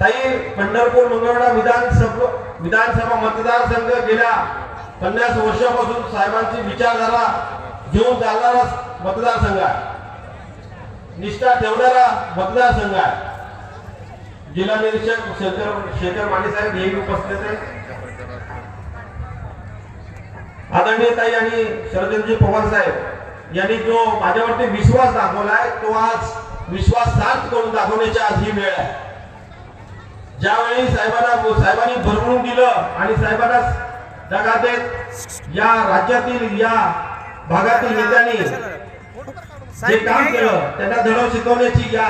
ताई पंढरपूर मंगळवेढा विधानसभा विधानसभा मतदारसंघ गेल्या पन्नास वर्षापासून साहेबांची विचारधारा घेऊन चालणारा मतदारसंघ आहे. निष्ठा ठेवणारा मतदारसंघ आहे. जिल्हा निरीक्षक शेखर शेखर माने साहेब हेही उपस्थित आहेत. आदरणीय ताई आणि शरदजी पवार साहेब यांनी जो माझ्यावरती विश्वास दाखवलाय तो आज विश्वास सार्थ करून दाखवण्याची आज ही वेळ आहे. ज्यावेळी साहेबांना साहेबांनी भरवून दिलं आणि साहेबांना जगात या राज्यातील या भागातील नेत्यांनी जे काम केलं त्यांना धडव शिकवण्याची या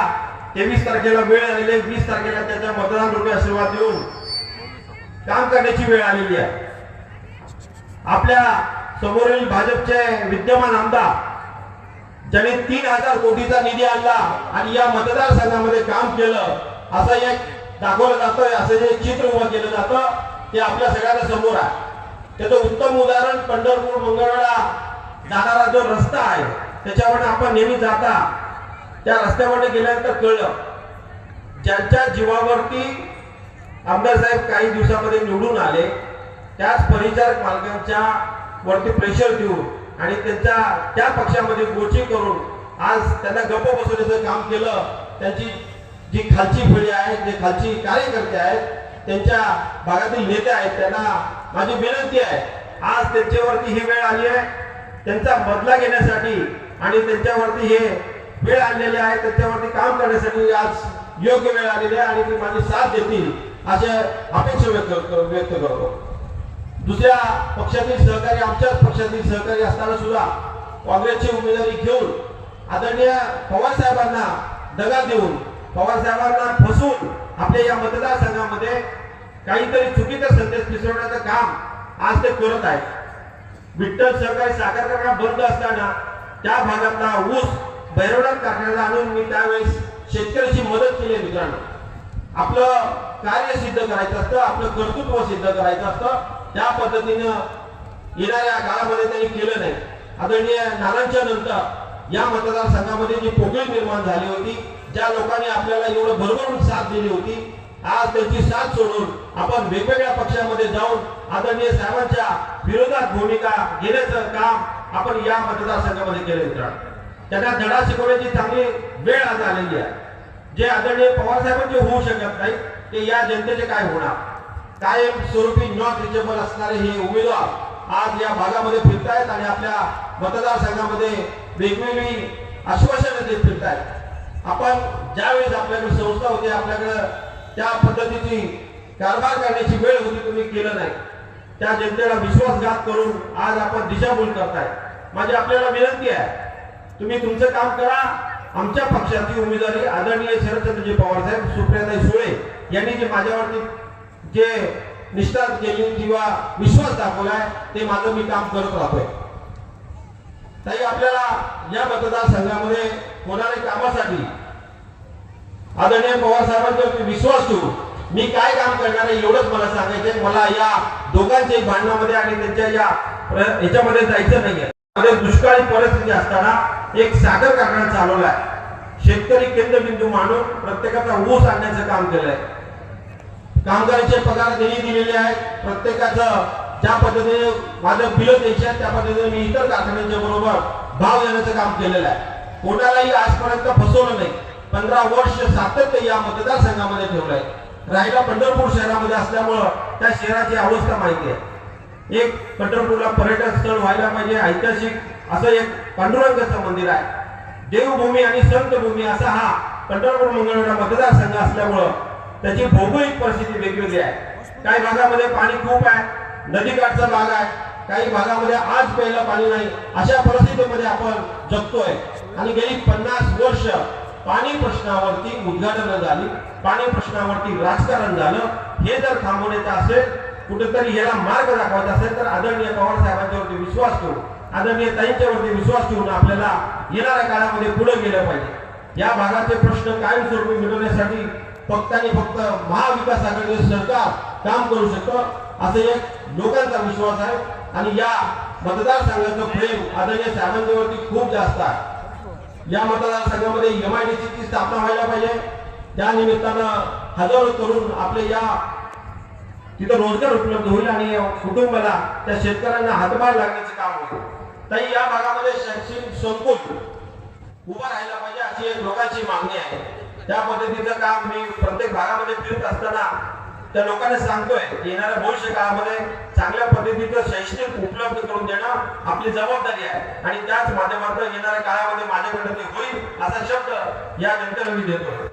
तेवीस तारखेला वेळ आलेली वीस तारखेला त्याच्या मतदान रूपी आशीर्वाद देऊन काम करण्याची वेळ आलेली आहे. आपल्या समोरील भाजपचे विद्यमान आमदार ज्याने तीन हजार कोटीचा निधी आणला आणि या मतदारसंघामध्ये काम केलं असं एक दाखवलं जातं असं जे चित्र उभं केलं जातं ते आपल्या सगळ्यांना समोर आहे. त्याचं उत्तम उदाहरण पंढरपूर मंगळवेढा जाणारा जो रस्ता आहे त्याच्यावर आपण नेहमी जाता. त्या रस्त्यामध्ये गेल्यानंतर कळलं ज्यांच्या जीवावरती आमदार साहेब काही दिवसामध्ये निवडून आले त्याच परिचारक मालकांच्या वरती प्रेशर देऊन आणि त्यांच्या त्या पक्षामध्ये गोची करून आज त्यांना गप्प बसवण्याचं काम केलं त्यांची जी खालची पिढी आहे जे खालची कार्यकर्ते आहेत त्यांच्या भागातील नेते आहेत त्यांना माझी विनंती आहे. आज त्यांच्यावरती ही वेळ आली आहे. त्यांचा बदला घेण्यासाठी आणि त्यांच्यावरती हे वेळ आणलेली आहे त्यांच्यावरती काम करण्यासाठी आज योग्य वेळ आलेली आहे आणि ती माझी साथ देतील असे अपेक्षा व्यक्त व्यक्त करतो. दुसऱ्या पक्षातील सहकारी आमच्याच पक्षातील सहकारी असताना सुद्धा काँग्रेसची उमेदवारी घेऊन आदरणीय पवार साहेबांना दगा देऊन पवार साहेबांना आपल्या या मतदारसंघामध्ये काहीतरी चुकीचा संदेश पिसवण्याचं काम आज ते करत आहेत. विठ्ठल सहकारी साखर कारखाना बंद असताना त्या भागातला ऊस भैरवनाथ कारखान्याला आणून मी त्यावेळेस शेतकऱ्याची मदत केली मित्रांनो. आपलं कार्य सिद्ध करायचं असतं आपलं कर्तृत्व सिद्ध करायचं असतं. त्या पद्धतीनं येणाऱ्या काळामध्ये त्यांनी केलं नाही. आदरणीय नानांच्या नंतर या मतदारसंघामध्ये जी पोकळी निर्माण झाली होती ज्या लोकांनी आपल्याला एवढं भरभरून साथ दिली होती. आज त्यांची साथ सोडून आपण वेगवेगळ्या पक्षामध्ये जाऊन आदरणीय साहेबांच्या विरोधात भूमिका घेण्याचं काम आपण या मतदारसंघामध्ये केलं मित्रांनो. त्यांना धडा शिकवण्याची चांगली वेळ आज आलेली आहे. जे आदरणीय पवार साहेबांचे होऊ शकत नाही ते या जनतेचे काय होणार? कायम स्वरूपी नॉट रिचेबल असणारे हे उमेदवार आज या भागामध्ये फिरतायत आणि आपल्या मतदारसंघामध्ये वेगवेगळी आश्वासनं देत फिरतायत. आपण ज्यावेळेस आपल्याकडे संस्था होती आपल्याकडं त्या पद्धतीची कारभार करण्याची वेळ होती तुम्ही केलं नाही. त्या जनतेला विश्वासघात करून आज आपण दिशाभूल करताय. माझी आपल्याला विनंती आहे तुम्ही तुमचं काम करा. आमच्या पक्षाची उमेदवारी आदरणीय शरदचंद्रजी पवार साहेब सुप्रियाताई सुळे यांनी जे माझ्यावरती जे निष्ठा केली किंवा विश्वास दाखवलाय ते माझं मी काम करत राहतोय. ताई आपल्याला या मतदारसंघामध्ये होणाऱ्या कामासाठी आदरणीय पवार साहेबांचा विश्वास ठेवू. मी काय काम करणार आहे एवढंच मला सांगायचंय. मला या दोघांच्या भांडणामध्ये आणि त्यांच्या या याच्यामध्ये जायचं नाहीये. दुष्काळी परिस्थिती असताना एक साखर कारखाना चालवलाय. शेतकरी केंद्रबिंदू मानून प्रत्येकाचा ऊस आणण्याचं काम केलंय. कामगारांचे पगार दिलेले आहेत. प्रत्येकाचं ज्या पद्धतीने माझं बिल द्यायचे त्या पद्धतीने मी इतर कारखान्यांच्या बरोबर भाव देण्याचं काम केलेलं आहे. कोणालाही आजपर्यंत फसवलं नाही. पंधरा वर्ष सातत्य या मतदारसंघामध्ये ठेवलंय. राहिला पंढरपूर शहरामध्ये असल्यामुळं त्या शहराची अवस्था माहिती आहे. एक पंढरपूरला पर्यटन स्थळ व्हायला पाहिजे ऐतिहासिक असं एक पांडुरंगाचं मंदिर आहे. देवभूमी आणि संतभूमी असा हा पंढरपूर मंगळवेढा मतदारसंघ असल्यामुळं त्याची भौगोलिक परिस्थिती वेगवेगळी आहे. काही भागामध्ये पाणी खूप आहे. नदीकाठचा भाग आहे. काही भागामध्ये आज प्यायला पाणी नाही. अशा परिस्थितीमध्ये आपण जगतोय. आणि गेली पन्नास वर्ष पाणी प्रश्नावरती उद्घाटन झाली. पाणी प्रश्नावरती राजकारण झालं. हे जर थांबवण्याचं असेल कुठेतरी याला मार्ग दाखवायचा असेल तर आदरणीय पवार साहेबांच्यावरती विश्वास ठेवून आदरणीय ताईंच्यावरती विश्वास ठेवून आपल्याला येणाऱ्या काळामध्ये पुढे गेलं पाहिजे. या भागाचे प्रश्न कायमस्वरूपी मिळवण्यासाठी फक्त आणि फक्त महाविकास आघाडी सरकार काम करू शकतं असं एक लोकांचा विश्वास आहे. आणि या मतदारसंघाचं प्रेम आदरणीय साहेबांच्यावरती खूप जास्त आहे. या मतदारसंघामध्ये एमआयडीसीची स्थापना व्हायला पाहिजे. त्या निमित्तानं हजारो तरुण आपले या तिथं रोजगार उपलब्ध होईल आणि कुटुंबाला त्या शेतकऱ्यांना हातभार लागण्याचं काम होईल. तरी या भागामध्ये शैक्षणिक संकुल उभा राहायला पाहिजे अशी एक लोकांची मागणी आहे. त्या पद्धतीचं काम मी प्रत्येक भागामध्ये फिरत असताना त्या लोकांना सांगतोय येणाऱ्या भविष्य काळामध्ये चांगल्या पद्धतीचं शैक्षणिक उपलब्ध करून देणं आपली जबाबदारी आहे. आणि त्याच माध्यमातून येणाऱ्या काळामध्ये माझ्याकडे ते होईल असा शब्द या जनतेला मी देतो